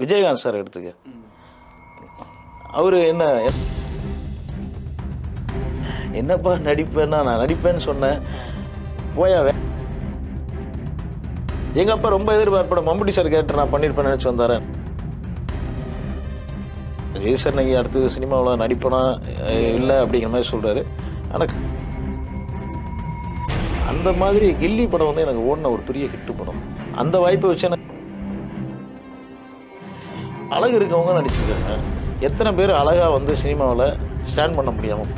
Vijayakanth sir எடுத்துக்க. அவர் என்ன என்னப்பா நடிப்பேன்னா நான் நடிப்பேன்னு சொன்னேன். போயா எங்கள் அப்பா ரொம்ப எதிர்பார்ப்பட மம்முட்டி சார் கேட்டு நான் பண்ணியிருப்பேன் நினச்சி வந்தாரு. விஜய் சார் நீங்கள் அடுத்து சினிமாவில் நடிப்பனா இல்லை அப்படிங்கிற மாதிரி சொல்கிறாரு ஆனால் அந்த மாதிரி கில்லி படம் வந்து எனக்கு ஓடின ஒரு பெரிய ஹிட்டு படம். அந்த வாய்ப்பை வச்சு எனக்கு அழகு இருக்கவங்க நடிச்சிருக்காங்க. எத்தனை பேர் அழகாக வந்து சினிமாவில் ஸ்டாண்ட் பண்ண முடியாமல்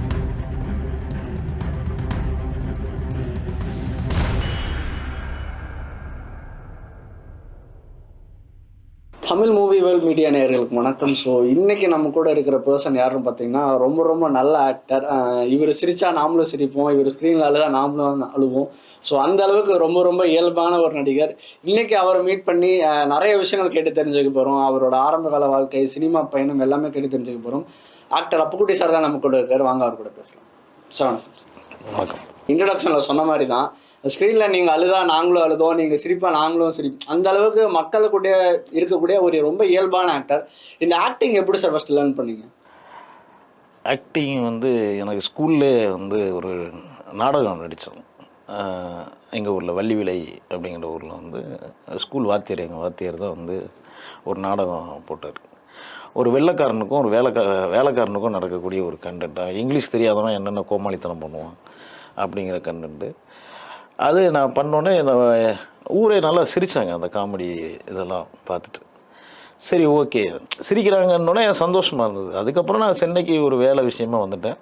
தமிழ் மூவி வேர்ல்ட் மீடியா நேயர்களுக்கு வணக்கம். ஸோ இன்னைக்கு நம்ம கூட இருக்கிற பர்சன் யாருன்னு பார்த்தீங்கன்னா ரொம்ப ரொம்ப நல்ல ஆக்டர் இவர் சிரிச்சா நாமளும் சிரிப்போம். இவர் ஸ்க்ரீனில் அழுதா நாமளும் அழுவோம். ஸோ அந்த அளவுக்கு ரொம்ப ரொம்ப இயல்பான ஒரு நடிகர். இன்னைக்கு அவரை மீட் பண்ணி நிறைய விஷயங்கள் கேட்டு தெரிஞ்சுக்க போகிறோம் அவரோட ஆரம்ப கால வாழ்க்கை சினிமா பயணம் எல்லாமே கேட்டு தெரிஞ்சுக்க போகிறோம் ஆக்டர் அப்புக்குட்டி சார் தான் நம்ம கூட இருக்காரு. வாங்க அவர் கூட பேசலாம். சார் வணக்கம். வணக்கம். இன்ட்ரடக்ஷனில் சொன்ன மாதிரி தான் ஸ்க்ரீனில் நீங்கள் அழுதா நாங்களும் அழுதோம் நீங்கள் சிரிப்பா நாங்களும் சிரிப்பு அந்த அளவுக்கு மக்களுக்குடைய இருக்கக்கூடிய ஒரு ரொம்ப இயல்பான ஆக்டர் இந்த ஆக்டிங் எப்படி சார் ஃபர்ஸ்ட் லேர்ன் பண்ணீங்க? ஆக்டிங் வந்து எனக்கு ஸ்கூல்லே வந்து ஒரு நாடகம் நடித்தோம் எங்கள் ஊரில் வள்ளிவிலை அப்படிங்கிற ஊரில் வந்து ஸ்கூல் வாத்தியார் எங்கள் வாத்தியார் தான் வந்து ஒரு நாடகம் போட்டார். ஒரு வெள்ளைக்காரனுக்கும் ஒரு வேலைக்கா வேலைக்காரனுக்கும் நடக்கக்கூடிய ஒரு கண்டென்ட்டாக இங்கிலீஷ் தெரியாதவன் என்னென்ன கோமாளித்தனம் பண்ணுவான் அப்படிங்கிற கண்டென்ட்டு அது நான் பண்ணோன்னே ஊரே நல்லா சிரித்தாங்க அந்த காமெடி இதெல்லாம் பார்த்துட்டு. சரி ஓகே. சிரிக்கிறாங்கன்னொடனே சந்தோஷமாக இருந்தது. அதுக்கப்புறம் நான் சென்னைக்கு ஒரு வேலை விஷயமா வந்துட்டேன்.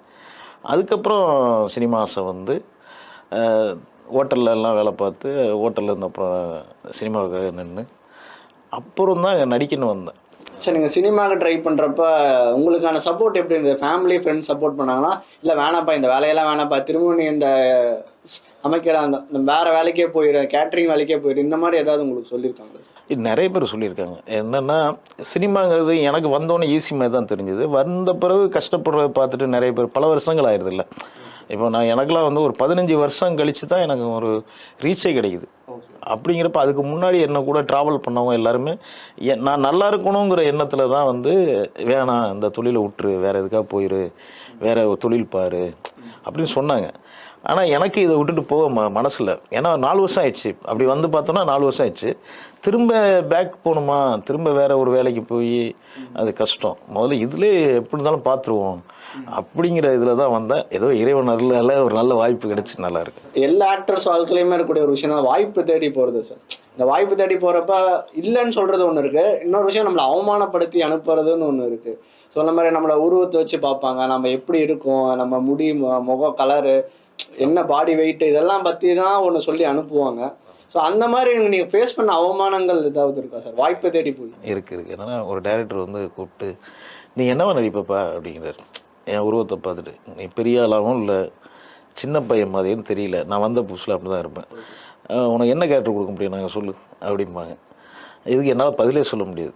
அதுக்கப்புறம் சினிமாஸை வந்து ஹோட்டல்ல எல்லாம் வேலை பார்த்து ஹோட்டலில் இருந்த அப்புறம் சினிமாவுக்காக நின்று அப்புறம் தான் நடிக்கணும் வந்தேன். சரி நீங்கள் சினிமாவுக்கு ட்ரை பண்ணுறப்ப உங்களுக்கான சப்போர்ட் எப்படி இருந்தது? ஃபேமிலி ஃப்ரெண்ட்ஸ் சப்போர்ட் பண்ணாங்கன்னா இல்லை வேணாப்பா இந்த வேலையெல்லாம் வேணாப்பா திரும்ப நீ இந்த அமைக்கிற அந்த இந்த வேறு வேலைக்கே போயிடு கேட்ரிங் வேலைக்கே போயிடு இந்த மாதிரி ஏதாவது உங்களுக்கு சொல்லியிருக்காங்க இது நிறைய பேர் சொல்லியிருக்காங்க. என்னென்னா சினிமாங்கிறது எனக்கு வந்தோடனே ஈஸி மாதிரி தான் தெரிஞ்சுது. வந்த பிறகு கஷ்டப்படுறத பார்த்துட்டு நிறைய பேர் பல வருஷங்கள் ஆயிடுதுல்ல இப்போ நான் எனக்கெலாம் வந்து ஒரு பதினஞ்சு வருஷம் கழித்து தான் எனக்கு ஒரு ரீச்சே கிடைக்குது. அப்படிங்கிறப்ப அதுக்கு முன்னாடி என்ன கூட ட்ராவல் பண்ணவங்க எல்லாருமே நான் நல்லா இருக்கணுங்கிற எண்ணத்தில் தான் வந்து வேணாம் இந்த தொழிலை விட்டுரு வேற எதுக்காக போயிரு வேற தொழில் பாரு அப்படின்னு சொன்னாங்க. ஆனால் எனக்கு இதை விட்டுட்டு போக ம மனசில் ஏன்னா நாலு வருஷம் ஆயிடுச்சு. அப்படி வந்து பார்த்தோன்னா நாலு வருஷம் ஆயிடுச்சு. திரும்ப பேக் போகணுமா? திரும்ப வேற ஒரு வேலைக்கு போய் அது கஷ்டம். முதல்ல இதிலே எப்படி இருந்தாலும் பார்த்துருவோம். அப்படிங்கிற இதில் தான் வந்தேன். ஏதோ இறைவன் அருளால ஒரு நல்ல வாய்ப்பு கிடைச்சி நல்லா இருக்கு. எல்லா ஆக்டர்ஸ் வாழ்க்கையிலுமே இருக்கக்கூடிய ஒரு விஷயம் தான். வாய்ப்பு தேடி போறது சார். இந்த வாய்ப்பு தேடி போறப்ப இல்லைன்னு சொல்றது ஒண்ணு இருக்கு. இன்னொரு விஷயம் நம்மளை அவமானப்படுத்தி அனுப்புறதுன்னு ஒண்ணு இருக்கு. சொன்ன மாதிரி நம்மளை உருவத்தை வச்சு பார்ப்பாங்க. நம்ம எப்படி இருக்கோம்? நம்ம முடி முக கலரு என்ன பாடி வெயிட் இதெல்லாம் பத்தி தான் ஒன்று சொல்லி அனுப்புவாங்க. ஸோ அந்த மாதிரி நீங்க ஃபேஸ் பண்ண அவமானங்கள் ஏதாவது இருக்கா சார்? வாய்ப்பு தேடி போய். இருக்கு இருக்கு. என்னன்னா ஒரு டைரக்டர் வந்து கூப்பிட்டு நீ என்னவா நடிப்பப்பா அப்படிங்கிறார். என் உருவத்தை பார்த்துட்டு நீ பெரிய ஆளாகவும் இல்லை சின்ன பையன் மாதிரின்னு தெரியல. நான் வந்த புதுசில் அப்படி தான் இருப்பேன் உனக்கு என்ன கேரக்டர் கொடுக்க முடியும்? நாங்கள் சொல்லு அப்படிம்பாங்க. இதுக்கு என்னால் பதிலே சொல்ல முடியாது.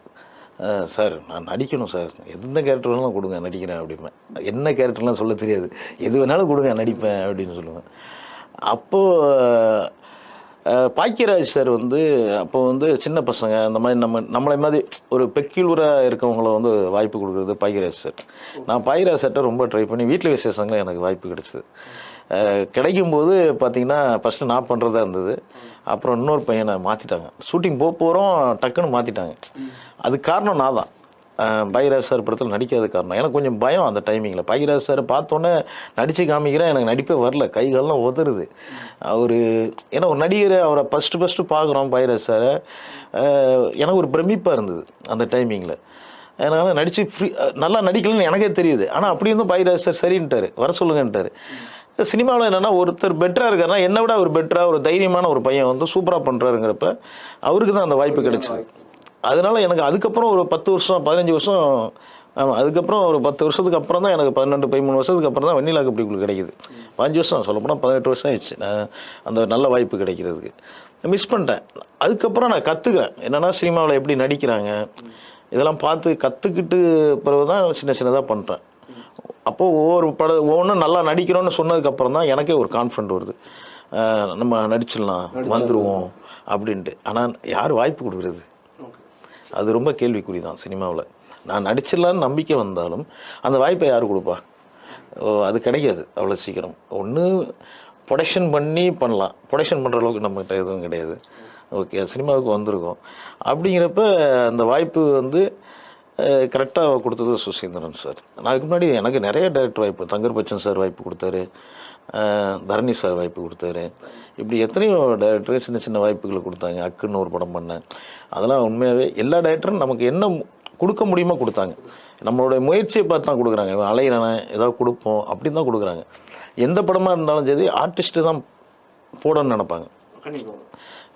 சார் நான் நடிக்கணும் சார். எந்த கேரக்டர் வேணாலும் கொடுங்க நடிக்கிறேன் அப்படிம்பேன். என்ன கேரக்டர்லாம் சொல்ல தெரியாது. எது வேணாலும் கொடுங்க நடிப்பேன் அப்படின்னு சொல்லுவேன். அப்போது பாக்கியராஜ் சார் வந்து அப்போ வந்து சின்ன பசங்க அந்த மாதிரி நம்ம நம்மளை மாதிரி ஒரு பெக்யூலராக இருக்கவங்கள வந்து வாய்ப்பு கொடுக்குறது பாக்கியராஜ் சார். நான் பாக்கியராஜ் சார்ட்ட ரொம்ப ட்ரை பண்ணி வீட்டில் விசேஷங்கள எனக்கு வாய்ப்பு கிடைச்சிது. அஹ் கிடைக்கும்போது பார்த்தீங்கன்னா ஃபஸ்ட்டு நான் பண்ணுறதா இருந்தது. அப்புறம் இன்னொரு பையனை மாற்றிட்டாங்க ஷூட்டிங் போக போகிறோம் டக்குன்னு மாற்றிட்டாங்க அதுக்கு காரணம் நான் தான். பைராஜ் சார் படத்தில் நடிக்காத காரணம். எனக்கு கொஞ்சம் பயம் அந்த டைமிங்கில் பைராஜ் சார் பார்த்தோன்னே நடித்து காமிக்கிறேன். எனக்கு நடிப்பே வரல. கைகள்லாம் உதறுது. அவர் ஏன்னா ஒரு நடிகரை அவரை ஃபஸ்ட்டு ஃபஸ்ட்டு பார்க்குறோம் பைராஜ் சாரை. எனக்கு ஒரு பிரமிப்பாக இருந்தது அந்த டைமிங்கில் அதனால் நடித்து ஃப்ரீ நல்லா நடிக்கலன்னு எனக்கே தெரியுது. ஆனால் அப்படி இருந்தும் பைராஜ் சார் சரின்ட்டார். வர சொல்லுங்கன்ட்டார். சினிமாவில் என்னென்னா ஒருத்தர் பெட்டராக இருக்காருன்னா என்னை விட ஒரு பெட்டராக ஒரு தைரியமான ஒரு பையன் வந்து சூப்பராக பண்ணுறாருங்கிறப்ப அவருக்கு தான் அந்த வாய்ப்பு கிடைச்சிது. அதனால எனக்கு அதுக்கப்புறம் ஒரு பத்து வருஷம் பதினஞ்சு வருஷம் ஆமாம் அதுக்கப்புறம் ஒரு பத்து வருஷத்துக்கு அப்புறம் தான் எனக்கு பன்னெண்டு பதிமூணு வருஷத்துக்கு அப்புறம் தான் வெண்ணிலா கப்படிக்குள் கிடைக்குது. பதினஞ்சு வருஷம் சொல்லப்போனால் பதினெட்டு வருஷம் ஆயிடுச்சு. நான் அந்த நல்ல வாய்ப்பு கிடைக்கிறதுக்கு. மிஸ் பண்ணிட்டேன். அதுக்கப்புறம் நான் கற்றுக்கிறேன் என்னென்னா சினிமாவில் எப்படி நடிக்கிறாங்க இதெல்லாம் பார்த்து கற்றுக்கிட்டு பிறகு தான் சின்ன சின்னதாக பண்ணுறேன் அப்போது ஒவ்வொரு பட ஒவ்வொன்றும் நல்லா நடிக்கிறோன்னு சொன்னதுக்கப்புறம் தான் எனக்கே ஒரு கான்ஃபிடென்ட் வருது. நம்ம நடிச்சிடலாம் வந்துடுவோம் அப்படின்ட்டு. ஆனால் யார் வாய்ப்பு கொடுக்குறது? அது ரொம்ப கேள்விக்குறி தான் சினிமாவில். நான் நடிச்சிடலான்னு நம்பிக்கை வந்தாலும் அந்த வாய்ப்பை யார் கொடுப்பா? ஓ, அது கிடைக்காது அவ்வளோ சீக்கிரம். ஒன்று ப்ரொடக்ஷன் பண்ணி பண்ணலாம். ப்ரொடக்ஷன் பண்ணுற அளவுக்கு நம்மகிட்ட எதுவும் கிடையாது. ஓகே சினிமாவுக்கு வந்திருக்கோம். அப்படிங்கிறப்ப அந்த வாய்ப்பு வந்து கரெக்டாக கொடுத்தது சுசீந்திரன் சார். நான் அதுக்கு முன்னாடி எனக்கு நிறைய டேரக்டர் வாய்ப்பு. தங்கர் பச்சன் சார் வாய்ப்பு கொடுத்தாரு. தரணி சார் வாய்ப்பு கொடுத்தாரு. இப்படி எத்தனையோ டேரக்டர் சின்ன சின்ன வாய்ப்புகளை கொடுத்தாங்க. அக்குன்னு ஒரு படம் பண்ணேன் அதெல்லாம் உண்மையாகவே எல்லா டேரக்டரும் நமக்கு என்ன கொடுக்க முடியுமோ கொடுத்தாங்க. நம்மளுடைய முயற்சியை பார்த்து தான் கொடுக்குறாங்க. அலையிறானே ஏதாவது கொடுப்போம் அப்படின்னு தான் கொடுக்குறாங்க. எந்த படமாக இருந்தாலும் சரி ஆர்டிஸ்ட்டு தான் போடணும்னு நினைப்பாங்க.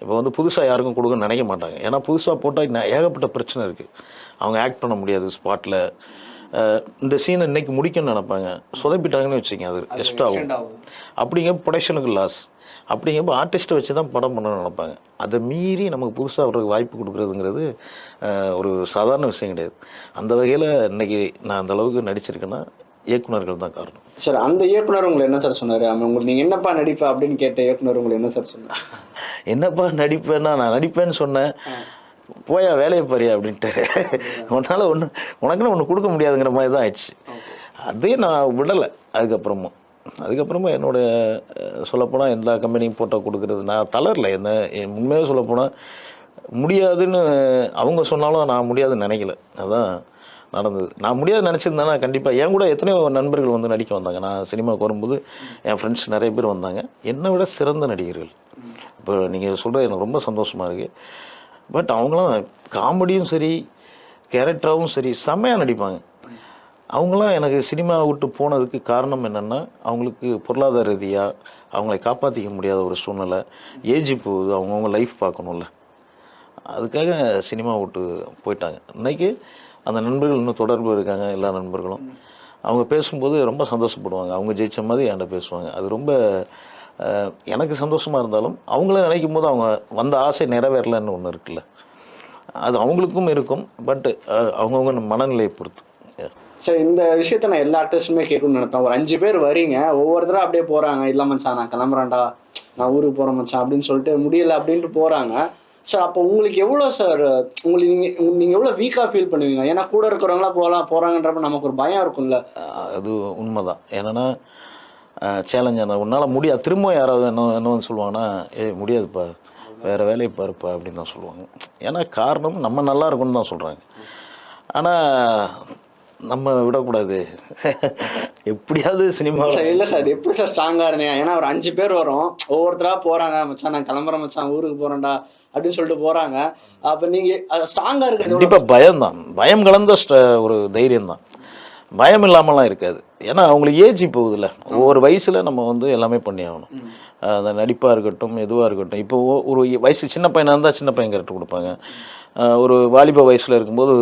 இப்போ வந்து புதுசாக யாருக்கும் கொடுக்கணும்னு நினைக்க மாட்டாங்க. ஏன்னா புதுசாக போட்டால் ஏகப்பட்ட பிரச்சனை இருக்குது அவங்க ஆக்ட் பண்ண முடியாது ஸ்பாட்டில் இந்த சீனை இன்னைக்கு முடிக்கணும்னு நினைப்பாங்க. சொதப்பிட்டாங்கன்னு வச்சுக்கோங்க அது எக்ஸ்ட்ரா ஆகும். அப்படிங்க ப்ரொடக்ஷனுக்கு லாஸ் அப்படிங்கப்போ ஆர்டிஸ்ட்டை வச்சு தான் படம் பண்ணணும்னு நினைப்பாங்க. அதை மீறி நமக்கு புதுசாக அவருக்கு வாய்ப்பு கொடுக்குறதுங்கிறது ஒரு சாதாரண விஷயம் கிடையாது. அந்த வகையில் இன்னைக்கு நான் அந்த அளவுக்கு நடிச்சிருக்கேன்னா இயக்குனர்கள் தான் காரணம். சார் அந்த இயக்குனர் உங்களை என்ன சார் சொன்னாரு? அவன் உங்களுக்கு நீங்க என்னப்பா நடிப்ப அப்படின்னு கேட்ட இயக்குனர் உங்களை என்ன சார் சொன்னார்? என்னப்பா நடிப்பேன்னா நான் நடிப்பேன்னு சொன்னேன். போயா வேலையை பாரியா அப்படின்ட்டாரு. உன்னால் ஒன்று உனக்குன்னு ஒன்று கொடுக்க முடியாதுங்கிற மாதிரி தான் ஆயிடுச்சு. அதையும் நான் விடலை. அதுக்கப்புறமும். அதுக்கப்புறமா என்னோட சொல்லப்போனால் எல்லா கம்பெனியும் போட்டோ கொடுக்குறது நான் தளரல. என்ன உண்மையாக சொல்லப்போனால் முடியாதுன்னு அவங்க சொன்னாலும் நான் முடியாதுன்னு நினைக்கல. அதான் நடந்தது. நான் முடியாது நினச்சிருந்தேன்னா கண்டிப்பாக என் கூட எத்தனையோ நண்பர்கள் வந்து நடிக்க வந்தாங்க. நான் சினிமாவுக்கு வரும்போது என் ஃப்ரெண்ட்ஸ் நிறைய பேர் வந்தாங்க. என்னை விட சிறந்த நடிகர்கள். இப்போ நீங்கள் சொல்கிறது எனக்கு ரொம்ப சந்தோஷமாக இருக்குது பட் அவங்களாம் காமெடியும் சரி கேரக்டராகவும் சரி செம்மையாக நடிப்பாங்க. அவங்களாம் எனக்கு சினிமா விட்டு போனதுக்கு காரணம் என்னென்னா அவங்களுக்கு பொருளாதார ரீதியாக அவங்களை காப்பாற்றிக்க முடியாத ஒரு சூழ்நிலை ஏஜ் போகுது அவங்கவுங்க லைஃப் பார்க்கணும்ல. அதுக்காக சினிமா விட்டு போயிட்டாங்க. இன்றைக்கி அந்த நண்பர்கள் இன்னும் தொடர்பு இருக்காங்க எல்லா நண்பர்களும். அவங்க பேசும்போது ரொம்ப சந்தோஷப்படுவாங்க. அவங்க ஜெயித்த மாதிரி என்கிட்ட பேசுவாங்க. அது ரொம்ப எனக்கு சந்தோஷமாக இருந்தாலும் அவங்கள நினைக்கும் போது அவங்க வந்த ஆசை நிறைவேறலன்னு ஒன்று இருக்குல்ல. அது அவங்களுக்கும் இருக்கும் பட் அவங்கவுங்க மனநிலையை பொறுத்து. சார் இந்த விஷயத்த நான் எல்லா ஆர்டிஸ்டுமே கேட்கணும்னு நினைப்பேன். ஒரு அஞ்சு பேர் வரீங்க ஒவ்வொருத்தரும் அப்படியே போறாங்க. இல்ல மச்சான் நான் கிளம்புறேன்டா. நான் ஊருக்கு போறேன் மச்சான் அப்படின்னு சொல்லிட்டு முடியல அப்படின்ட்டு போறாங்க. சார் அப்போ உங்களுக்கு எவ்வளோ சார் உங்களுக்கு நீங்க உங்க- நீங்க எவ்வளோ வீக்கா ஃபீல் பண்ணுவீங்க? ஏன்னா கூட இருக்கிறவங்களா போகலாம் போறாங்கன்றப்ப நமக்கு ஒரு பயம் இருக்கும்ல. அது உண்மைதான். என்னன்னா சேலஞ்ச் என்ன உன்னால் முடியாது திரும்ப யாராவது என்ன என்ன வந்து சொல்லுவாங்கன்னா ஏய் முடியாதுப்பா. வேற வேலையை பாருப்பா அப்படின்னு தான் சொல்லுவாங்க. ஏன்னா காரணம் நம்ம நல்லா இருக்கும்னு தான் சொல்கிறாங்க ஆனால் நம்ம விடக்கூடாது. எப்படியாவது சார் இல்ல சார் எப்படி சார் ஸ்ட்ராங்கா இருந்தீங்க? ஏன்னா ஒரு அஞ்சு பேர் வரும். ஒவ்வொருத்தரா போறாங்க. மச்சான் நான் கிளம்புறேன் மச்சான். ஊருக்கு போறேன்டா அப்படின்னு சொல்லிட்டு போறாங்க. அப்ப நீங்க ஸ்ட்ராங்கா இருக்கிறது கண்டிப்பாக பயம்தான் பயம் கலந்த ஸ்ட- ஒரு தைரியம் தான். பயம் இல்லாமலாம் இருக்காது. ஏன்னா அவங்களுக்கு ஏஜ் போகுதுல்ல. ஒவ்வொரு வயசில் நம்ம வந்து எல்லாமே பண்ணி ஆகணும். அந்த நடிப்பாக இருக்கட்டும் எதுவாக இருக்கட்டும். இப்போ ஒரு வயசு சின்ன பையனாக இருந்தால் சின்ன பையன் கேரக்டர் கொடுப்பாங்க. ஒரு வாலிப வயசில் இருக்கும்போது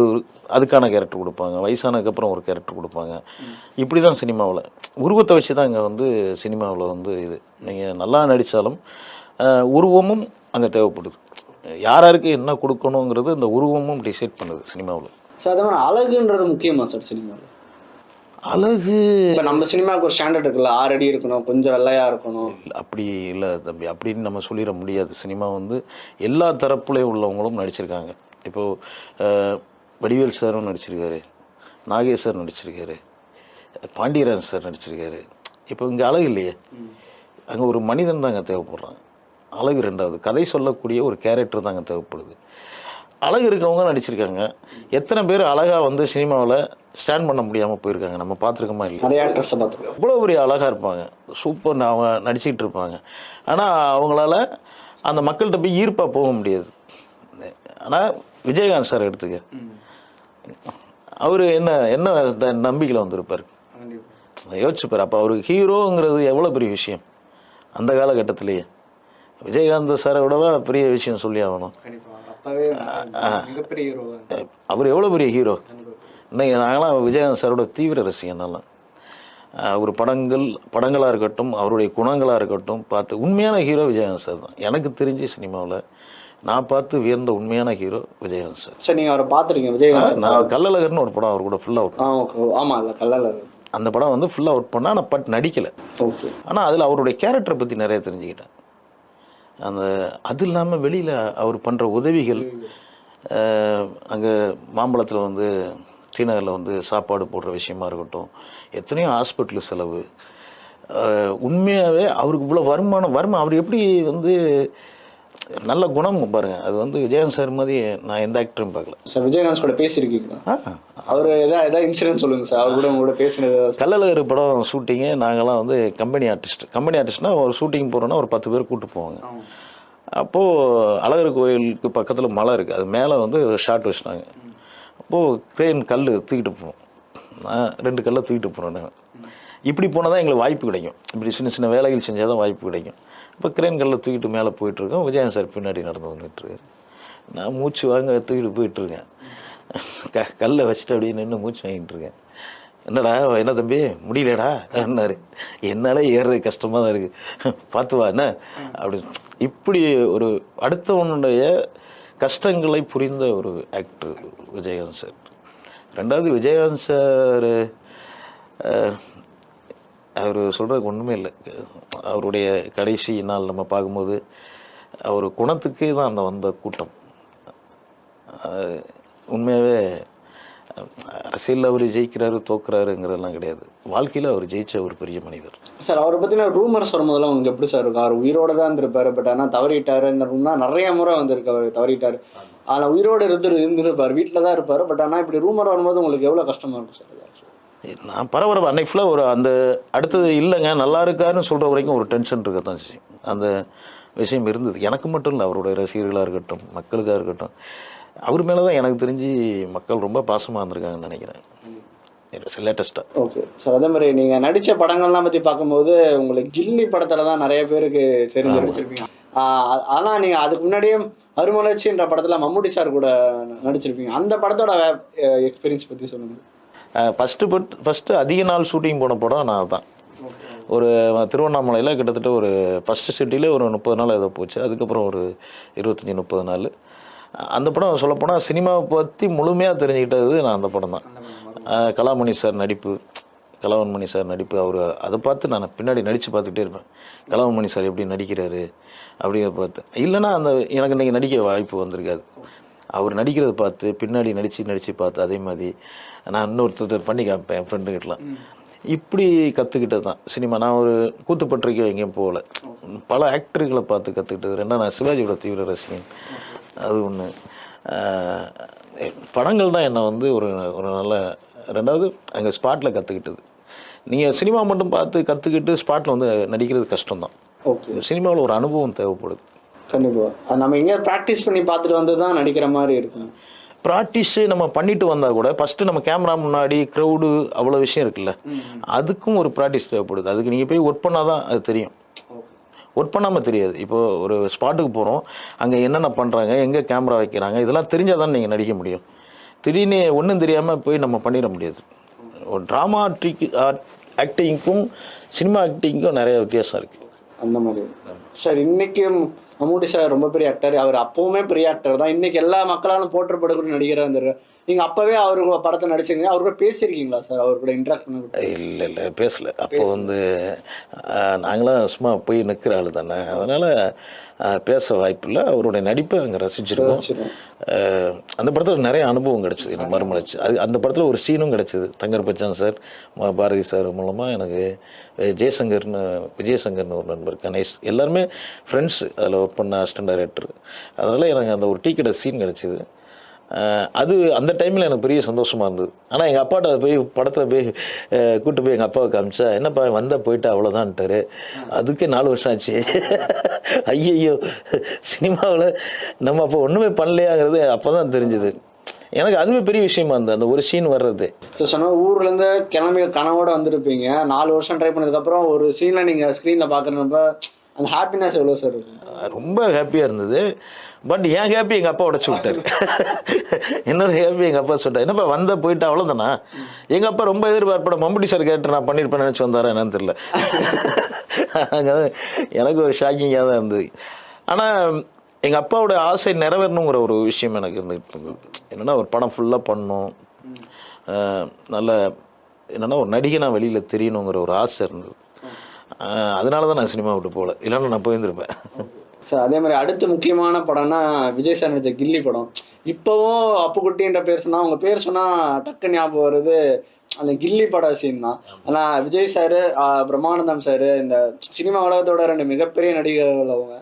அதுக்கான கேரக்டர் கொடுப்பாங்க. வயசானதுக்கப்புறம் ஒரு கேரக்டர் கொடுப்பாங்க. இப்படி தான் சினிமாவில். உருவத்தை வச்சு தான் இங்கே வந்து சினிமாவில் வந்து இது. நீங்கள் நல்லா நடித்தாலும் உருவமும் அங்கே தேவைப்படுது. யார் யாருக்கு என்ன கொடுக்கணுங்கிறது இந்த உருவமும் டிசைட் பண்ணுது சினிமாவில். சார் அழகுன்றது முக்கியமா சார் சினிமாவில்? அழகு. இப்ப நம்ம சினிமாவுக்கு ஒரு ஸ்டாண்டர்ட் இருக்குல்ல ஆறு அடி இருக்கணும் கொஞ்சம் வெள்ளையா இருக்கணும். அப்படி இல்லை தம்பி அப்படின்னு நம்ம சொல்லிட முடியாது. சினிமா வந்து எல்லா தரப்புலையும் உள்ளவங்களும் நடிச்சிருக்காங்க. இப்போது வடிவேல் சாரும் நடிச்சிருக்காரு நாகேஷ் சார் நடிச்சிருக்காரு பாண்டியராஜன் சார் நடிச்சிருக்காரு. இப்போ இங்கே அழகு இல்லையே? அங்கே ஒரு மனிதன் தாங்க தேவைப்படுறாங்க. அழகு ரெண்டாவது. கதை சொல்லக்கூடிய ஒரு கேரக்டர் தாங்க தேவைப்படுது. அழகு இருக்கவங்க நடிச்சிருக்காங்க. எத்தனை பேர் அழகா வந்து சினிமாவில் ஸ்டாண்ட் பண்ண முடியாமல் போயிருக்காங்க? நம்ம பார்த்துருக்கோமா இல்லையா? நிறைய ஆக்டர்ஸை பார்த்துருக்கோம். அவ்வளோ பெரிய அழகாக இருப்பாங்க. சூப்பர் அவங்க நடிச்சுக்கிட்டு இருப்பாங்க. ஆனால் அவங்களால அந்த மக்கள்கிட்ட போய் ஈர்ப்பாக போக முடியாது. ஆனால் விஜயகாந்த் சார் எடுத்துக்க. அவர் என்ன என்ன நம்பிக்கையில் வந்திருப்பார்? யோசிச்சுப்பார் அப்போ அவருக்கு ஹீரோங்கிறது எவ்வளோ பெரிய விஷயம்? அந்த காலகட்டத்திலேயே. விஜயகாந்த் சாரை விடவா பெரிய விஷயம் சொல்லி ஆகணும். அவர் எவ்வளோ பெரிய ஹீரோ இன்னைக்கு நாங்களாம் விஜயகாந்த் சாரோட தீவிர ரசிகனாலாம் ஒரு படங்கள் படங்களாக இருக்கட்டும் அவருடைய குணங்களாக இருக்கட்டும் பார்த்து உண்மையான ஹீரோ விஜயகாந்த் சார் தான். எனக்கு தெரிஞ்ச சினிமாவில் நான் பார்த்து வியந்த உண்மையான ஹீரோ விஜயகாந்த் சார். சார் நீங்க அவரை பார்த்துருக்கீங்க விஜயகாந்த் நான் கள்ளழகர்னு ஒரு படம் அவர் கூட ஃபுல்லாக ஒர்க் ஆ ஓகே. ஆமா இல்ல கல்லல அந்த படம் வந்து ஃபுல்லாக ஒர்க் பண்ணால் நான் பட் நடிக்கலை. ஓகே. ஆனால் அதில் அவருடைய கேரக்டரை பற்றி நிறைய தெரிஞ்சுக்கிட்டேன். அந்த அது இல்லாமல் வெளியில் அவர் பண்ணுற உதவிகள் அங்கே மாம்பழத்தில் வந்து ஸ்ரீநகரில் வந்து சாப்பாடு போடுற விஷயமா இருக்கட்டும் எத்தனையோ ஹாஸ்பிட்டல் செலவு. உண்மையாகவே அவருக்கு இவ்வளோ வருமானம் வருமானம் அவர் எப்படி வந்து நல்ல குணம் பாருங்க. அது வந்து விஜயன் சார் மாதிரி நான் எந்த ஆக்டரும் பார்க்கல. சார் விஜயகாந்த் கூட பேசியிருக்கீங்களா? அவர் ஏதாவது ஏதாவது இன்சிடென்ட் சொல்லுங்க சார். அவர் கூட உங்களோட பேசினது கள்ளழகர் படம் ஷூட்டிங்கு நாங்கள்லாம் வந்து கம்பெனி ஆர்டிஸ்ட் கம்பெனி ஆர்டிஸ்ட்னா ஒரு ஷூட்டிங் போகிறோன்னா ஒரு பத்து பேர் கூட்டு போவாங்க. அப்போது அழகர் கோயிலுக்கு பக்கத்தில் மலை இருக்குது அது மேலே வந்து ஷார்ட் வச்சிட்டாங்க. அப்போது கிரேன் கல் தூக்கிட்டு போவோம். நான் ரெண்டு கல்லை தூக்கிட்டு போகிறேன் இப்படி போனால் தான் எங்களுக்கு வாய்ப்பு கிடைக்கும். இப்படி சின்ன சின்ன வேலைகள் செஞ்சால் தான் வாய்ப்பு கிடைக்கும். இப்போ கிரேன் தூக்கிட்டு மேலே போயிட்டுருக்கோம். விஜயன் சார் பின்னாடி நடந்து வந்துட்டுருக்காரு. நான் மூச்சு வாங்க தூக்கிட்டு போயிட்டுருக்கேன். க கல்லை வச்சுட்டு அப்படியே நின்று மூச்சு வாங்கிட்டு இருக்கேன் என்னடா என்ன தம்பி? முடியலடா என்னாரு என்னால் ஏறுறது கஷ்டமாக தான் இருக்குது பார்த்து வா என்ன? அப்படி இப்படி ஒரு அடுத்தவனுடைய கஷ்டங்களை புரிந்த ஒரு ஆக்டர் விஜயகாந்த் சார். ரெண்டாவது விஜயகாந்த் சார் அவர் சொல்கிறதுக்கு ஒன்றுமே இல்லை. அவருடைய கடைசி நாள் நம்ம பார்க்கும்போது அவர் குணத்துக்கு தான் அந்த வந்த கூட்டம். உண்மையாகவே அரசியலில் அவர் ஜெயிக்கிறாரு தோக்குறாருங்கிறதெல்லாம் கிடையாது. வாழ்க்கையில் அவர் ஜெயிச்ச ஒரு பெரிய மனிதர். சார் அவரை பற்றின ரூமர்ஸ் வரும்போதெல்லாம் உங்களுக்கு எப்படி சார் இருக்கும்? அவர் உயிரோட தான் இருந்திருப்பாரு பட் ஆனால் தவறிட்டாரு இந்த ரூம்னா நிறைய முறை வந்திருக்கு அவர் தவறிட்டார். ஆனால் உயிரோட இருந்து இருந்திருப்பார் வீட்டில் தான் இருப்பார் பட் ஆனால் இப்படி ரூமர் வரும்போது உங்களுக்கு எவ்வளோ கஷ்டமாக இருக்கும் சார்? நான் பரபரப்பு அன்னைக்கு ஃபுல்லாக ஒரு அந்த அடுத்தது இல்லைங்க நல்லா இருக்காருன்னு சொல்கிற வரைக்கும் ஒரு டென்ஷன் இருக்க தான் செய்யும். அந்த விஷயம் இருந்தது. எனக்கு மட்டும் இல்லை அவருடைய ரசிகர்களாக இருக்கட்டும் மக்களுக்காக இருக்கட்டும். அவர் மேலே தான் எனக்கு தெரிஞ்சு மக்கள் ரொம்ப பாசமாக இருந்திருக்காங்கன்னு நினைக்கிறேன். லேட்டஸ்ட்டாக ஓகே சார் அதே மாதிரி நீங்கள் நடித்த படங்கள்லாம் பற்றி பார்க்கும்போது உங்களுக்கு கில்லி படத்தில் தான் நிறைய பேருக்கு தெரிஞ்சு நடிச்சிருப்பீங்க. ஆனால் நீங்கள் அதுக்கு முன்னாடியே அருமலர்ச்சின்ற படத்தில் மம்முட்டி சார் கூட நடிச்சிருப்பீங்க. அந்த படத்தோட எக்ஸ்பீரியன்ஸ் பற்றி சொல்லுங்கள் ஃபஸ்ட்டு பட் ஃபஸ்ட்டு அதிக நாள் ஷூட்டிங் போன படம் நான் தான் ஒரு திருவண்ணாமலையில் கிட்டத்தட்ட ஒரு ஃபஸ்ட்டு சிட்டியில் ஒரு முப்பது நாள் ஏதோ போச்சு. அதுக்கப்புறம் ஒரு இருபத்தஞ்சி முப்பது நாள். அந்த படம் சொல்லப்போனால் சினிமாவை பற்றி முழுமையாக தெரிஞ்சுக்கிட்டது நான் அந்த படம் தான். கலாமணி சார் நடிப்பு கலாவன்மணி சார் நடிப்பு அவர் அதை பார்த்து நான் பின்னாடி நடித்து பார்த்துக்கிட்டே இருப்பேன். கலாவன்மணி சார் எப்படி நடிக்கிறாரு அப்படிங்கிற பார்த்து. இல்லைன்னா அந்த எனக்கு இன்றைக்கி நடிக்க வாய்ப்பு வந்திருக்காது. அவர் நடிக்கிறத பார்த்து பின்னாடி நடித்து நடித்து பார்த்து அதே மாதிரி நான் இன்னொருத்தர் பண்ணி காமிப்பேன் என் ஃப்ரெண்டுகிட்டலாம் இப்படி கற்றுக்கிட்டது தான் சினிமா நான் ஒரு கூத்துப்பட்டிருக்கேன் எங்கேயும் போகல. பல ஆக்டர்களை பார்த்து கற்றுக்கிட்டது ரெண்டா நான் சிவாஜியோட தீவிர ரசிகன். அது ஒன்று படங்கள் தான் என்னை வந்து ஒரு ஒரு நல்ல ரெண்டாவது அங்கே ஸ்பாட்டில் கற்றுக்கிட்டது நீங்கள் சினிமா மட்டும் பார்த்து கற்றுக்கிட்டு ஸ்பாட்டில் வந்து நடிக்கிறது கஷ்டம்தான். ஓகே. சினிமாவில் ஒரு அனுபவம் தேவைப்படுது. கண்டிப்பாக அது நம்ம எங்கேயா ப்ராக்டிஸ் பண்ணி பார்த்துட்டு வந்து தான் நடிக்கிற மாதிரி இருக்கும். ப்ராக்டிஸு நம்ம பண்ணிட்டு வந்தால் கூட ஃபஸ்ட்டு நம்ம கேமரா முன்னாடி க்ரௌடு அவ்வளோ விஷயம் இருக்குல்ல. அதுக்கும் ஒரு ப்ராக்டிஸ் தேவைப்படுது. அதுக்கு நீங்கள் போய் ஒர்க் பண்ணால் தான் அது தெரியும். ஒர்க் பண்ணாமல் தெரியாது. இப்போ ஒரு ஸ்பாட்டுக்கு போகிறோம் அங்கே என்னென்ன பண்ணுறாங்க எங்கே கேமரா வைக்கிறாங்க இதெல்லாம் தெரிஞ்சால் தான் நீங்கள் நடிக்க முடியும். திடீர்னு ஒன்றும் தெரியாமல் போய் நம்ம பண்ணிட முடியாது. ஒரு ட்ராமா ஆக்டிங்க்கும் சினிமா ஆக்டிங்க்கும் நிறைய வித்தியாசம் இருக்குது அந்த மாதிரி. சார் இன்னைக்கு மம்முட்டி சார் ரொம்ப பெரிய ஆக்டர் அவர் அப்பவுமே பெரிய ஆக்டர் தான். இன்னைக்கு எல்லா மக்களாலும் போற்றப்படக்கூடிய நடிகராக இருந்தார். நீங்க அப்பவே அவரு படத்தை நடிச்சீங்க அவர் கூட பேசியிருக்கீங்களா சார்? அவர் கூட இன்ட்ராக்ட் பண்ண இல்லை இல்லை பேசல. அப்போ வந்து நாங்களாம் சும்மா போய் நிற்கிற ஆள் தானே. அதனால் பேச வாய்ப்பு இல்லை அவருடைய நடிப்பை அங்கே ரசிச்சிருக்கோம். அந்த படத்தில் நிறைய அனுபவம் கிடைச்சது. எனக்கு மறுமலர்ச்சி. அது அந்த படத்தில் ஒரு சீனும் கிடைச்சது. தங்கர் பச்சான் சார் பாரதி சார் மூலமாக எனக்கு ஜெயசங்கர்னு விஜயசங்கர்னு ஒரு நண்பர் கணேஷ். எல்லாருமே ஃப்ரெண்ட்ஸ் அதில் ஒர்க் பண்ண அசிஸ்டன்ட் டைரக்டர் அதனால் எனக்கு அந்த ஒரு டீ கடை சீன் கிடைச்சிது. அது அந்த டைமில் எனக்கு பெரிய சந்தோஷமாக இருந்தது. ஆனால் எங்கள் அப்பாட்ட அதை போய் படத்தில் போய் கூப்பிட்டு போய் எங்கள் அப்பாவை காமிச்சா என்னப்பா வந்தால் போயிட்டா அவ்வளோதான்ட்டாரு அதுக்கே நாலு வருஷம் ஆச்சு. ஐயையோ சினிமாவில் நம்ம அப்போ ஒன்றுமே பண்ணலையாங்கிறது அப்போ தான் தெரிஞ்சுது. எனக்கு அதுவே பெரிய விஷயமா இருந்தது அந்த ஒரு சீன் வர்றது. ஸோ சொன்ன ஊர்லேருந்து கிளம்பி கனவோட வந்திருப்பீங்க. நாலு வருஷம் ட்ரை பண்ணதுக்கப்புறம் ஒரு சீனில் நீங்கள் ஸ்க்ரீனில் பார்க்குறப்ப அந்த ஹாப்பினஸ் எவ்வளவு சார் ரொம்ப ஹாப்பியாக இருந்தது. பட் என் ஹாப்பி எங்கள் அப்பா உடச்சி விட்டாரு. என்னோட ஹாப்பி எங்கள் அப்பா சொல்லிட்டார். என்னப்பா வந்த போயிட்டு அவ்வளோதானா எங்கள் அப்பா ரொம்ப எதிர்பார்ப்பட மம்புட்டி சார் கேட்டு நான் பண்ணியிருப்பேன் நினச்சி வந்தாரா என்னன்னு தெரியல. அங்க எனக்கு ஒரு ஷாக்கிங்காக தான் இருந்தது. ஆனால் எங்கள் அப்பாவோட ஆசை நிறைவேறணுங்கிற ஒரு விஷயம் எனக்கு இருந்துகிட்டு இருந்தது. என்னென்னா ஒரு படம் ஃபுல்லாக பண்ணணும். அஹ் நல்ல என்னென்னா ஒரு நடிகனா வெளியில் தெரியணுங்கிற ஒரு ஆசை இருந்தது. அதனால தான் நான் சினிமா விட்டு போகல. இல்லைன்னா நான் போயிருந்திருப்பேன். சார் அதே மாதிரி அடுத்த முக்கியமான படம்னா விஜய் சார் நடிச்ச கில்லி படம். இப்போவும் அப்புக்குட்டின்ற பேர் சொன்னா அவங்க பேர் சொன்னா டக்கு ஞாபகம் வருது. அந்த கில்லி பட சீன் தான். ஆனா விஜய் சாரு பிரம்மானந்தம் சாரு இந்த சினிமா உலகத்தோட ரெண்டு மிகப்பெரிய நடிகர்கள் அவங்க.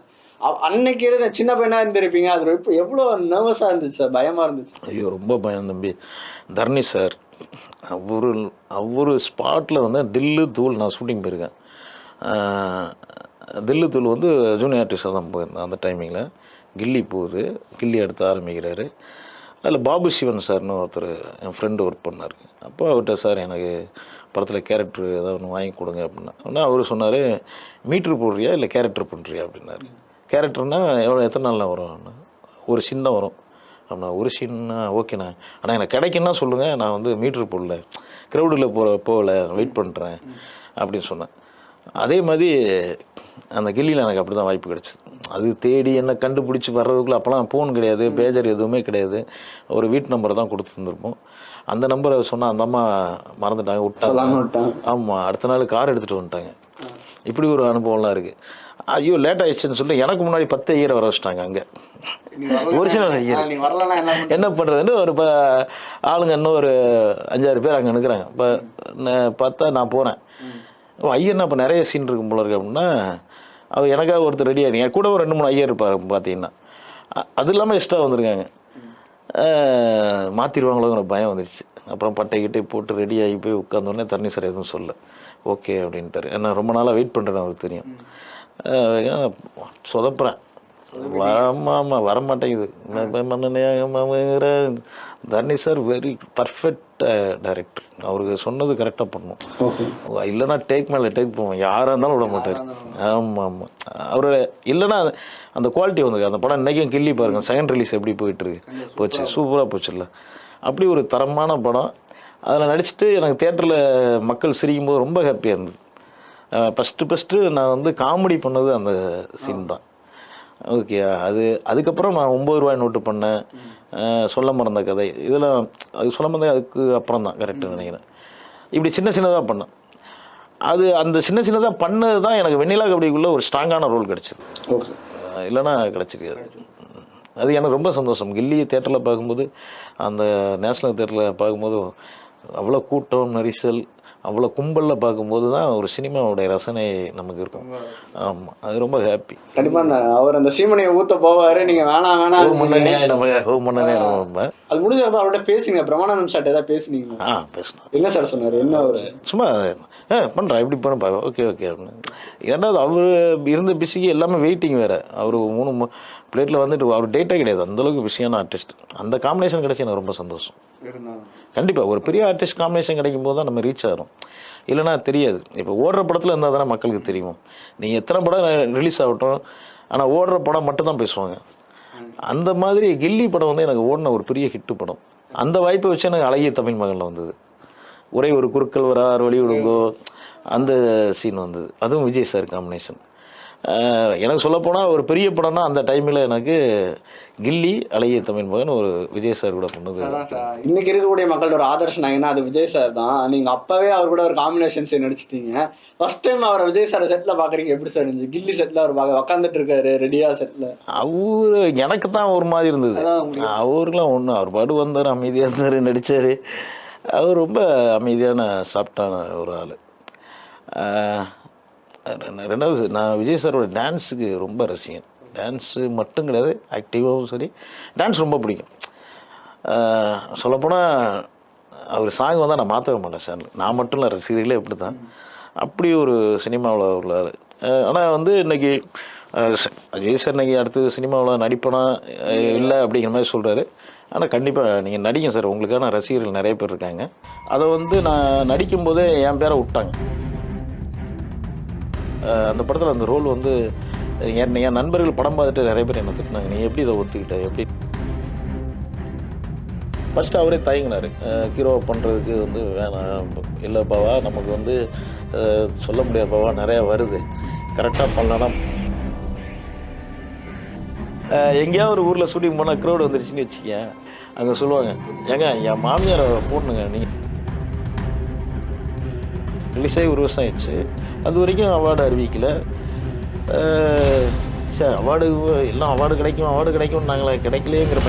அன்னைக்கு இருந்த சின்ன பையனா இருந்திருப்பீங்க. அது இப்போ எவ்வளவு நர்வஸா இருந்துச்சு சார் பயமா இருந்துச்சு. ஐயோ ரொம்ப பயம் தம்பி. தர்ணி சார் அவரு அவரு ஸ்பாட்டில் வந்து தில்லு தூள் நான் ஷூட்டிங் போயிருக்கேன். தில்லு தூள் வந்து ஜூனியர் ஆர்டிஸ்டாக தான் போயிருந்தேன் அந்த டைமிங்கில் கில்லி போகுது. கில்லி எடுத்து ஆரம்பிக்கிறாரு. அதில் பாபு சிவன் சார்னு ஒருத்தர் என் ஃப்ரெண்டு ஒர்க் பண்ணார். அப்போ அவர்கிட்ட சார் எனக்கு படத்தில் கேரக்டர் ஏதாவது ஒன்று வாங்கி கொடுங்க அப்படின்னா. உடனே அவர் சொன்னார் மீட்ரு போடுறியா இல்லை கேரக்டர் பண்ணுறியா அப்படின்னாரு. கேரக்டர்னால் எவ்வளோ எத்தனை நாளில் வரும்? ஒரு சீன் தான் வரும். அப்படின்னா ஒரு சீன்னா ஓகேண்ணா ஆனால் எனக்கு கிடைக்குன்னா சொல்லுங்கள் நான் வந்து மீட்ரு போடல. க்ரௌடில் போகிற போகல வெயிட் பண்ணுறேன் அப்படின்னு சொன்னேன். அதே மாதிரி அந்த கில்லியில் எனக்கு அப்படி தான் வாய்ப்பு கிடச்சிது. அது தேடி என்ன கண்டுபிடிச்சி வர்றதுக்குள்ள அப்போலாம் ஃபோன் கிடையாது பேஜர் எதுவுமே கிடையாது. ஒரு வீட்டு நம்பரை தான் கொடுத்துருந்துருப்போம். அந்த நம்பரை சொன்னால் அந்த அம்மா மறந்துட்டாங்க விட்டாங்க. ஆமாம் அடுத்த நாள் கார் எடுத்துகிட்டு வந்துட்டாங்க. இப்படி ஒரு அனுபவம்லாம் இருக்குது ஐயோ லேட் ஆயிடுச்சுன்னு சொல்லி எனக்கு முன்னாடி பத்து ஐயரை வர வச்சிட்டாங்க அங்கே. ஒரிஜினல் ஐயர்? என்ன பண்ணுறதுன்னு ஒரு இப்போ ஆளுங்க இன்னும் ஒரு அஞ்சாறு பேர் அங்கே நிற்கிறாங்க இப்போ பார்த்தா நான் போகிறேன் ஓ ஐயர்னா இப்போ நிறைய சீன் இருக்கும் போல இருக்கு அப்படின்னா அவர் எனக்காக ஒருத்தர் ரெடி ஆகிங்க கூட ஒரு ரெண்டு மூணு ஐயர் இருப்பார் பார்த்தீங்கன்னா. அது இல்லாமல் எக்ஸ்ட்ரா வந்திருக்காங்க. மாற்றிடுவாங்களோங்கிற பயம் வந்துடுச்சு அப்புறம் பட்டை கிட்டே போட்டு ரெடி ஆகி போய் உட்காந்தோடனே தண்ணி சார் எதுவும் சொல்ல ஓகே அப்படின்ட்டாரு. ஏன்னா ரொம்ப நாளாக வெயிட் பண்ணுறேன்னு அவருக்கு தெரியும். சொதப்புறேன். வரமாமா வரமாட்டேங்குது. மன்னனையாங்கிற Dharani sir very perfect director அவருக்கு சொன்னது கரெக்டாக பண்ணும் ஓகே இல்லைன்னா டேக் மேலே டேக் போவோம். யாராக இருந்தாலும் விட மாட்டார். ஆமாம் ஆமாம் அவர் இல்லைன்னா அந்த குவாலிட்டி வந்திருக்கு. அந்த படம் இன்றைக்கும் கிள்ளி பாருங்க. செகண்ட் ரிலீஸ் எப்படி போயிட்டு இருக்கு. போச்சு. சூப்பராக போச்சுல்ல அப்படி ஒரு தரமான படம். அதில் நடிச்சுட்டு எனக்கு தேட்டரில் மக்கள் சிரிக்கும் போது ரொம்ப ஹாப்பியாக இருந்தது. ஃபஸ்ட்டு ஃபஸ்ட்டு நான் வந்து காமெடி பண்ணது அந்த சீன் தான். ஓகே அது அதுக்கப்புறம் நான் ஒம்பது ரூபாய் நோட்டு பண்ணேன். சொல்ல மறந்த கதை. இதெல்லாம் அது சொல்ல மறந்த அதுக்கு அப்புறம் தான் கரெக்டுன்னு நினைக்கிறேன். இப்படி சின்ன சின்னதாக பண்ணேன். அது அந்த சின்ன சின்னதாக பண்ணது தான் எனக்கு வெண்ணிலா கபடிக்குள்ளே ஒரு ஸ்ட்ராங்கான ரோல் கிடச்சிது. ஓகே. இல்லைன்னா கிடச்சிருக்காது. அது எனக்கு ரொம்ப சந்தோஷம். கில்லி தேட்டரில் பார்க்கும்போது அந்த நேஷ்னல் தேட்டரில் பார்க்கும்போது அவ்வளோ கூட்டம் நெரிசல் அவ்வளோ கும்பலில் பார்க்கும்போது தான் ஒரு சினிமாவுடைய ரசனை நமக்கு இருக்கும். ஆமாம் அது ரொம்ப ஹாப்பி கண்டிப்பா அந்த அவர் அந்த சீமனையை ஊத்த போவாரு. நீங்க வேணாம் வேணாம் முன்னணியா நம்ம ஓ முன்னணியா நம்ம அது முடிஞ்சப்ப அவர்கிட்ட பேசுங்க. பிரம்மானந்தம் சார் ஏதாவது பேசுனீங்க ஆ பேசலாம். என்ன சார் சொன்னாரு? என்ன அவரு? சும்மா ஆ பண்ணுறேன் இப்படி பண்ணப்பா ஓகே ஓகே அப்படின்னு. இரண்டாவது அவர் இருந்த பிஸிக்கு எல்லாமே வெயிட்டிங் வேறு. அவர் மூணு பிளேட்டில் வந்துட்டு அவர் டேட்டே கிடையாது. அந்தளவுக்கு விஷயம்னா ஆர்டிஸ்ட் அந்த காம்பினேஷன் கிடைச்சி எனக்கு ரொம்ப சந்தோஷம். கண்டிப்பாக ஒரு பெரிய ஆர்டிஸ்ட் காம்பினேஷன் கிடைக்கும் போது தான் நம்ம ரீச் ஆகிறோம் இல்லைன்னா தெரியாது. இப்போ ஓடுற படத்தில் இருந்தால் தானே மக்களுக்கு தெரியும். நீங்கள் எத்தனை படம் ரிலீஸ் ஆகட்டும் ஆனால் ஓடுற படம் மட்டும் தான் பேசுவாங்க. அந்த மாதிரி கில்லி படம் வந்து எனக்கு ஓடின ஒரு பெரிய ஹிட்டு படம். அந்த வாய்ப்பை வச்சு எனக்கு அழகிய தமிழ் மகனில் வந்தது. ஒரே ஒரு குறுக்கள் வரார் வழி விடுங்கோ அந்த சீன் வந்தது. அதுவும் விஜய் சார் காம்பினேஷன் எனக்கு சொல்லப்போனால் ஒரு பெரிய படம்னா அந்த டைமில் எனக்கு கில்லி அழகிய தமிழ் மகன் ஒரு விஜய் சார் கூட பண்ணது. இன்னைக்கு இருக்கக்கூடிய மக்களோட ஆதர்ஷ நாயகனா அது விஜய் சார் தான். நீங்க அப்பவே அவர் கூட ஒரு காம்பினேஷன் சீன் நடிச்சிட்டீங்க. ஃபர்ஸ்ட் டைம் அவரை விஜய் சார் செட்ல பாக்குறீங்க எப்படி சார் இருந்துச்சு? கில்லி செட்ல அவர் பாக்க உட்காந்துட்டு இருக்காரு ரெடியா செட்ல அவரு எனக்கு தான் ஒரு மாதிரி இருந்தது. அதான் அவருக்குலாம் ஒன்றும் அவர் பாடு வந்தார் அமைதியாக இருந்தார் நடித்தார் அவர் ரொம்ப அமைதியான சாஃப்டான ஒரு ஆள். ரெண்டாவது நான் விஜய் சாரோட டான்ஸுக்கு ரொம்ப ரசிகன். டான்ஸு மட்டும் கிடையாது ஆக்டிவாகவும் சரி டான்ஸ் ரொம்ப பிடிக்கும். சொல்லப்போனால் அவர் சாங் வந்தால் நான் மாற்றவே மாட்டேன் சேனல் நான் மட்டும் இல்லை ரசிகர்களே இப்படி தான் அப்படி ஒரு சினிமாவில் உள்ளார். ஆனால் வந்து இன்னைக்கு விஜய் சார் இன்னைக்கு அடுத்து சினிமாவில் நடிப்பனா இல்லை அப்படிங்கிற மாதிரி சொல்கிறாரு ஆனால் கண்டிப்பாக நீங்கள் நடிங்க சார். உங்களுக்கான ரசிகர்கள் நிறைய பேர் இருக்காங்க. அதை வந்து நான் நடிக்கும்போதே என் பேரை விட்டாங்க. அந்த படத்தில் அந்த ரோல் வந்து என் என் நண்பர்கள் படம் பார்த்துட்டு நிறைய பேர் என்ன திட்டினாங்க. நீ எப்படி இதை ஒத்துக்கிட்ட? எப்படி? ஃபஸ்ட்டு அவரே தயங்கினார். ஹீரோ பண்ணுறதுக்கு வந்து வேணாம். இல்லை பாவா நமக்கு வந்து சொல்ல முடியாது பாவா நிறையா வருது. கரெக்டாக பண்ணலாம். எங்கேயாவது ஒரு ஊரில் ஷூட்டிங் போனால் க்ரௌடு வந்துருச்சுன்னு வச்சுக்கேன் அங்கே சொல்லுவாங்க ஏங்க என் மாமியாரை போடணுங்க நீங்கள் ரிலீஸ் ஆகி ஒரு வருஷம் ஆயிடுச்சு. அது வரைக்கும் அவார்டு அறிவிக்கலை. அஹ், சரி அவார்டு எல்லாம் அவார்டு கிடைக்கும் அவார்டு கிடைக்கும் நாங்களே கிடைக்கலையேங்கிற